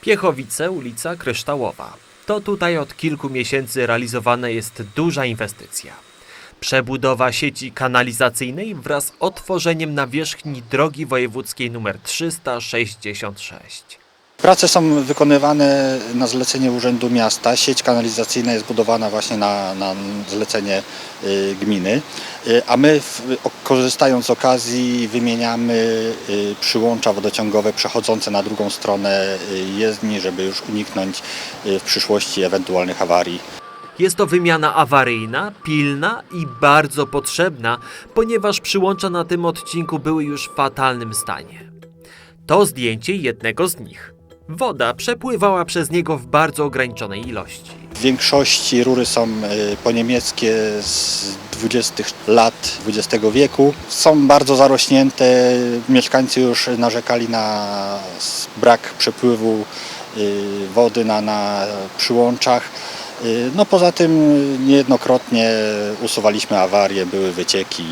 Piechowice, ulica Kryształowa. To tutaj od kilku miesięcy realizowana jest duża inwestycja. Przebudowa sieci kanalizacyjnej wraz z otworzeniem nawierzchni drogi wojewódzkiej nr 366. Prace są wykonywane na zlecenie Urzędu Miasta. Sieć kanalizacyjna jest budowana właśnie na, na zlecenie y, gminy, Y, a my korzystając z okazji wymieniamy y, przyłącza wodociągowe przechodzące na drugą stronę jezdni, żeby już uniknąć w przyszłości ewentualnych awarii. Jest to wymiana awaryjna, pilna i bardzo potrzebna, ponieważ przyłącza na tym odcinku były już w fatalnym stanie. To zdjęcie jednego z nich. Woda przepływała przez niego w bardzo ograniczonej ilości. W większości rury są y, poniemieckie z 20 lat XX wieku. Są bardzo zarośnięte. Mieszkańcy już narzekali na brak przepływu y, wody na, na przyłączach. Y, No poza tym niejednokrotnie usuwaliśmy awarie, były wycieki.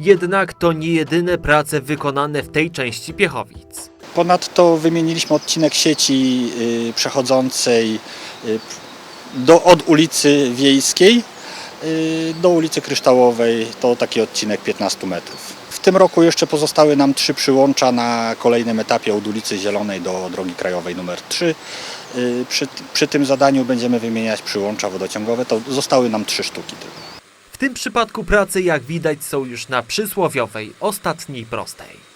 Jednak to nie jedyne prace wykonane w tej części Piechowic. Ponadto wymieniliśmy odcinek sieci y, przechodzącej y, do, od ulicy Wiejskiej y, do ulicy Kryształowej. To taki odcinek 15 metrów. W tym roku jeszcze pozostały nam trzy przyłącza na kolejnym etapie od ulicy Zielonej do drogi krajowej numer 3. Y, Przy, przy tym zadaniu będziemy wymieniać przyłącza wodociągowe. To zostały nam trzy sztuki tylko. W tym przypadku prace, jak widać, są już na przysłowiowej, ostatniej prostej.